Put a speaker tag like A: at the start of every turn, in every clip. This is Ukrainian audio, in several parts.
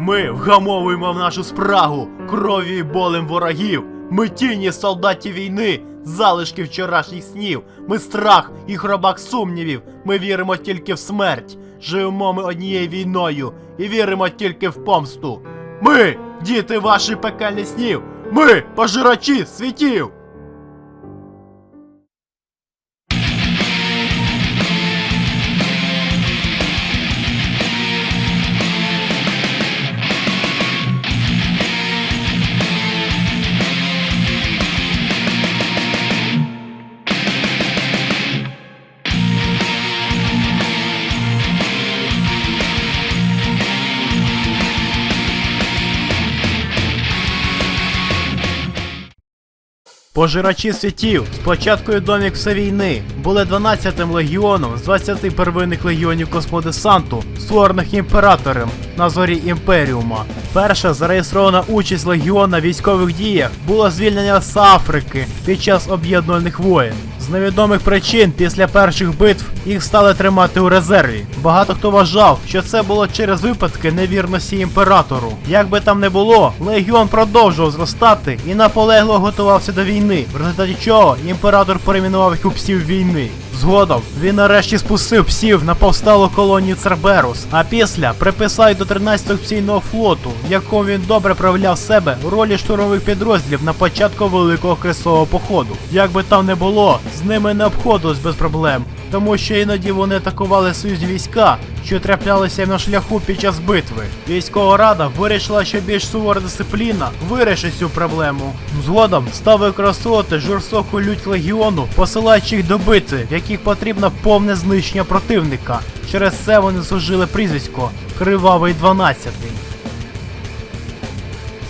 A: Ми вгамовуємо нашу спрагу крові і болем ворогів. Ми тіні солдатів війни, залишки вчорашніх снів. Ми страх і хробак сумнівів. Ми віримо тільки в смерть. Живемо ми однією війною і віримо тільки в помсту. Ми, діти ваших пекельних снів. Ми пожирачі світів. Пожирачі світів з початкою все війни були 12-м легіоном з 20 первинних легіонів космодесанту, створених імператором на зорі імперіума. Перша зареєстрована участь легіона військових діях була звільнення з Африки під час об'єднувальних воєн. З невідомих причин після перших битв їх стали тримати у резерві. Багато хто вважав, що це було через випадки невірності імператору. Як би там не було, легіон продовжував зростати і наполегло готувався до війни, в результаті чого імператор перейменував їх у псів війни. Згодом він нарешті спустив псів на повсталу колонію Церберус, а після приписав до 13-го псійного флоту, в якому він добре проявляв себе у ролі штурмових підрозділів на початку Великого Хрестового походу. Як би там не було, з ними не обходилось без проблем, тому що іноді вони атакували союзні війська, що траплялися на шляху під час битви. Військова рада вирішила, що більш сувора дисципліна вирішить цю проблему. Згодом став використовувати жорстоку лють легіону, посилаючи їх до битви, в яких потрібно повне знищення противника. Через це вони служили прізвисько Кривавий 12.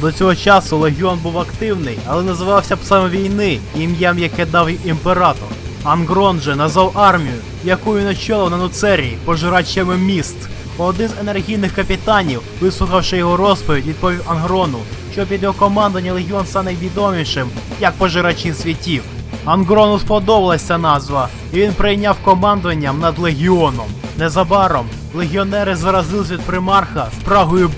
A: До цього часу легіон був активний, але називався псами війни, ім'ям яке дав імператор. Ангрон же назвав армію, яку він на Нуцерії, пожирачами міст. Один з енергійних капітанів, вислухавши його розповідь, відповів Ангрону, що під його командування легіон стане відомішим, як пожирачі світів. Ангрону сподобалася назва, і він прийняв командуванням над легіоном. Незабаром легіонери заразились від примарха з прагою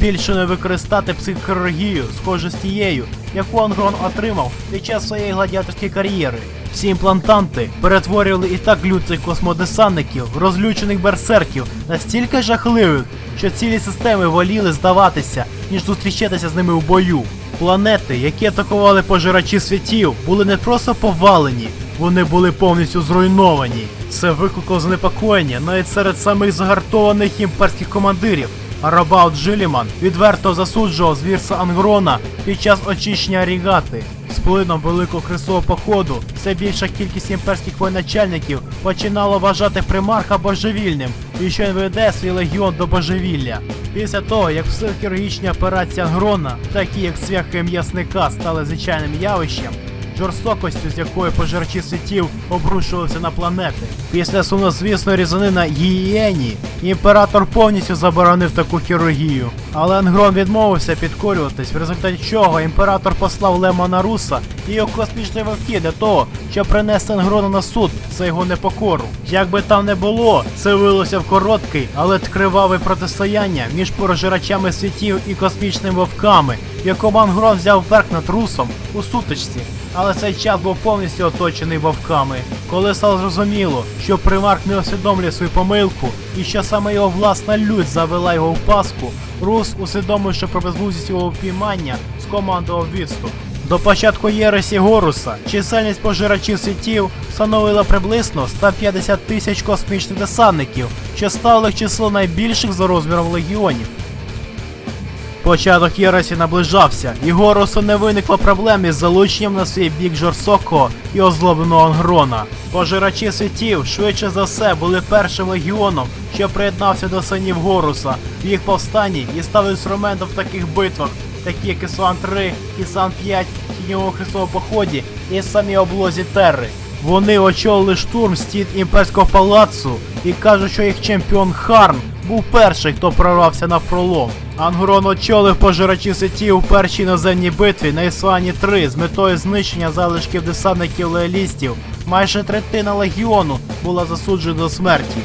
A: битви, збільшеною використати психохірургію, схожу з тією, яку Ангрон отримав під час своєї гладіаторської кар'єри. Всі імплантанти перетворювали і так лютих космодесантників, розлючених берсерків, настільки жахливих, що цілі системи воліли здаватися, ніж зустрічатися з ними у бою. Планети, які атакували пожирачі світів, були не просто повалені, вони були повністю зруйновані. Це викликало занепокоєння навіть серед самих загартованих імперських командирів. Арабаут Джиліман відверто засуджував звірства Ангрона під час очищення Арігати. З плином Великого Хрестового походу все більша кількість імперських воєначальників починала вважати примарха божевільним і що він веде свій легіон до божевілля. Після того, як психохірургічні операції Ангрона, такі як цвяхи м'ясника, стали звичайним явищем, жорстокостю, з якою пожирачі світів обрушувалися на планети. Після сумнозвісної різани на Гієні імператор повністю заборонив таку хірургію. Але Ангрон відмовився підкорюватись, в результаті чого імператор послав Лемона Руса і його космічні вовки для того, щоб принести Ангрона на суд за його непокору. Як би там не було, це вилося в короткий, але криваве протистояння між пожирачами світів і космічними вовками, в якому Ангрон взяв верх над русом у сутичці. Але цей час був повністю оточений вовками. Коли стало зрозуміло, що примарк не усвідомлює свою помилку і що саме його власна лють завела його в паску, Рус, усвідомивши про безглуздість його впіймання, скомандував відступ. До початку Єресі Горуса чисельність пожирачів світів становила приблизно 150 тисяч космічних десантників, що стало число найбільших за розміром легіонів. Початок Єресі наближався, і Горусу не виникло проблем із залученням на свій бік жорстокого і озлобленого Ангрона. Пожирачі світів швидше за все були першим легіоном, що приєднався до синів Горуса в їх повстанні і став інструментом в таких битвах, такі як Ісуан 3, Ісуан 5, Тіньовому Христовому поході і самі облозі Терри. Вони очолили штурм стін імперського палацу і кажуть, що їх чемпіон Харн був перший, хто прорвався на пролом. Ангрон очолив пожирачі сетів у першій наземній битві на Ісуані 3 з метою знищення залишків десантників лоялістів. Майже третина легіону була засуджена до смерті.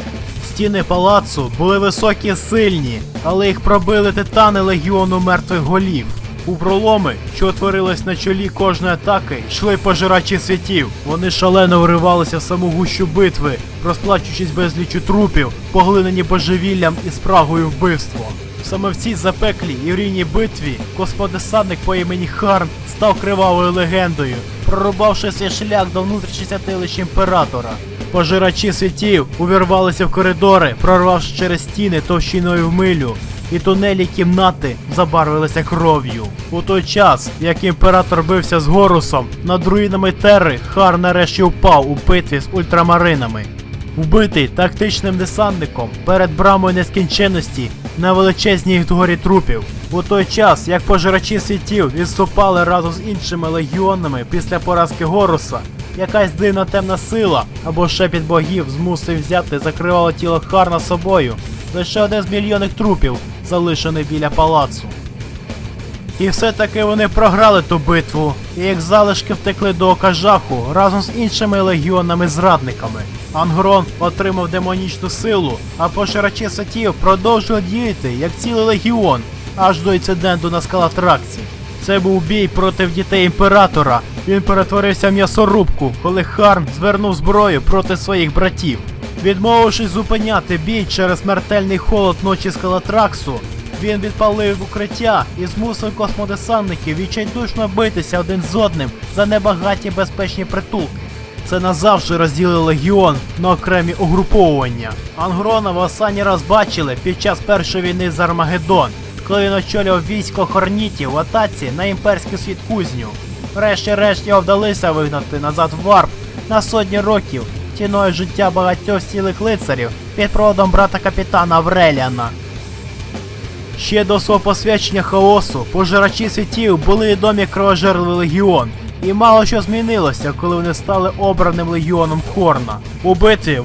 A: Стіни палацу були високі сильні, але їх пробили титани легіону мертвих голів. У проломи, що утворились на чолі кожної атаки, йшли пожирачі світів. Вони шалено вривалися в саму гущу битви, розплачуючись безлічу трупів, поглинені божевіллям і спрагою вбивства. Саме в цій запеклій і рівній битві космодесантник по імені Харн став кривавою легендою, прорубавши свій шлях до внутрішніх святилищ імператора. Пожирачі світів увірвалися в коридори, прорвавши через стіни товщиною в милю, і тунелі кімнати забарвилися кров'ю. У той час, як імператор бився з Горусом, над руїнами Терри Хар нарешті впав у битві з ультрамаринами. Вбитий тактичним десантником перед брамою нескінченності на величезній горі трупів. У той час, як пожирачі світів відступали разом з іншими легіонами після поразки Горуса, якась дивна темна сила або шепіт богів змусив взяти закривало тіло Харна собою. Лише один з мільйонних трупів залишений біля палацу. І все-таки вони програли ту битву, і як залишки втекли до Окажаху разом з іншими легіонами-зрадниками. Ангрон отримав демонічну силу, а поширачі сатів продовжили діяти як цілий легіон, аж до інциденту на скалатраксі. Це був бій проти дітей імператора. Він перетворився в м'ясорубку, коли Харм звернув зброю проти своїх братів. Відмовившись зупиняти бій через смертельний холод ночі скалатраксу, він відпалив укриття і змусив космодесантників відчайдушно битися один з одним за небагаті безпечні притулки. Це назавжди розділило легіон на окремі угруповування. Ангрона в останній раз бачили під час першої війни з Армагеддон, коли він очолював військо хорнітів в атаці на імперську світ кузню. Врешті-решт його вдалося вигнати назад в варп на сотні років, ціною життя багатьох цілих лицарів під проводом брата капітана Авреліана. Ще до свого посвячення хаосу пожирачі світів були відомі кровожерливий легіон, і мало що змінилося, коли вони стали обраним легіоном Хорна. У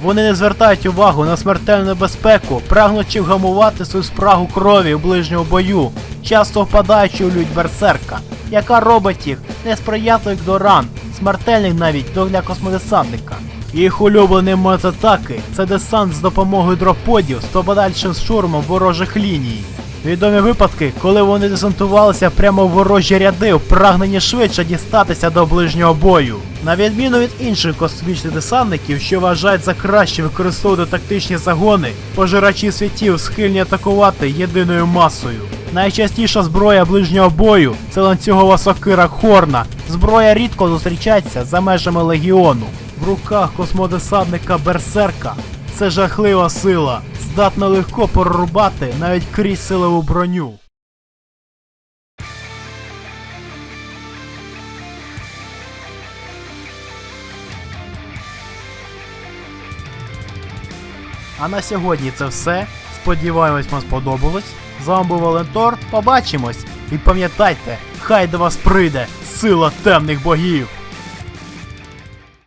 A: вони не звертають увагу на смертельну небезпеку, прагнучи вгамувати свою спрагу крові в ближньому бою, часто впадаючи у лють берсерка, яка робить їх несприятливих до ран, смертельних навіть до для космодесантника. Їх улюблений метод атаки це десант з допомогою дроподів з подальшим штурмом ворожих ліній. Відомі випадки, коли вони десантувалися прямо в ворожі ряди в прагненні швидше дістатися до ближнього бою. На відміну від інших космічних десантників, що вважають за краще використовувати тактичні загони, пожирачі світів схильні атакувати єдиною масою. Найчастіша зброя ближнього бою це ланцюгова сокира Хорна. Зброя рідко зустрічається за межами легіону. В руках космодесантника Берсерка це жахлива сила, здатна легко прорубати навіть крізь силову броню. А на сьогодні це все. Сподіваємось, вам сподобалось. З вами був Валентор. Побачимось! І пам'ятайте, хай до вас прийде сила темних богів!